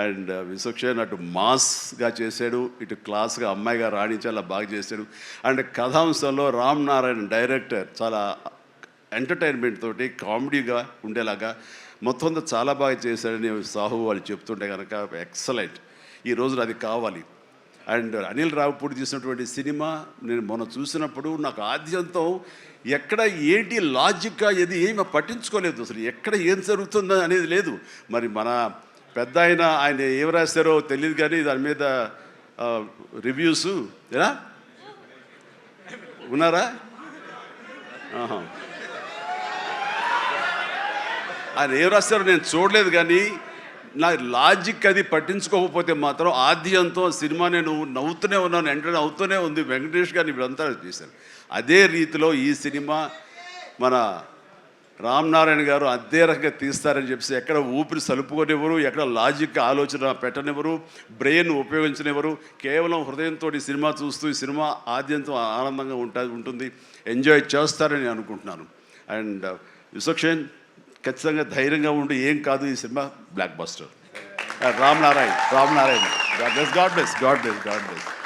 And uh, Vishwaksen అటు మాస్గా చేశాడు ఇటు క్లాస్గా అమ్మాయిగా రాణించేలా బాగా చేశాడు. అండ్ కథాంశంలో రామ్ నారాయణ డైరెక్టర్ చాలా ఎంటర్టైన్మెంట్ తోటి కామెడీగా ఉండేలాగా మొత్తం చాలా బాగా చేశాడని సాహు వాళ్ళు చెప్తుంటే కనుక ఎక్సలెంట్. ఈ రోజున అది కావాలి. అండ్ అనిల్ రావుపూడి తీసినటువంటి సినిమా నేను మొన్న చూసినప్పుడు నాకు ఆద్యంతం ఎక్కడ ఏంటి లాజిక్గా ఏది ఏమి పట్టించుకోలేదు. అసలు ఎక్కడ ఏం జరుగుతుందో అనేది లేదు. మరి మన పెద్ద ఆయన ఆయన ఏం రాస్తారో తెలియదు కానీ దాని మీద రివ్యూస్ ఏనా? ఉన్నారా? ఆహా. ఆయన ఏం రాస్తారో నేను చూడలేదు కానీ నా లాజిక్ అది పట్టించుకోకపోతే మాత్రం ఆద్యంతో సినిమా నేను నవ్వుతూనే ఉన్నాను ఎంటర్ అవుతూనే ఉంది. వెంకటేష్ గారిని వీళ్ళంతా చేశారు అదే రీతిలో ఈ సినిమా మన రామ్ నారాయణ గారు అదే రకంగా తీస్తారని చెప్పేసి ఎక్కడ ఊపిరి సలుపుకొనివ్వరు ఎక్కడ లాజిక్ ఆలోచన పెట్టనివ్వరు బ్రెయిన్ ఉపయోగించనివ్వరు. కేవలం హృదయంతో ఈ సినిమా చూస్తూ ఈ సినిమా ఆద్యంతో ఆనందంగా ఉంటా ఉంటుంది. ఎంజాయ్ చేస్తారని అనుకుంటున్నాను. అండ్ విశ్వక్షేన్ ఖచ్చితంగా ధైర్యంగా ఉండి ఏం కాదు ఈ cinema blockbuster. Ramnarayan Narayana God bless God bless God bless God bless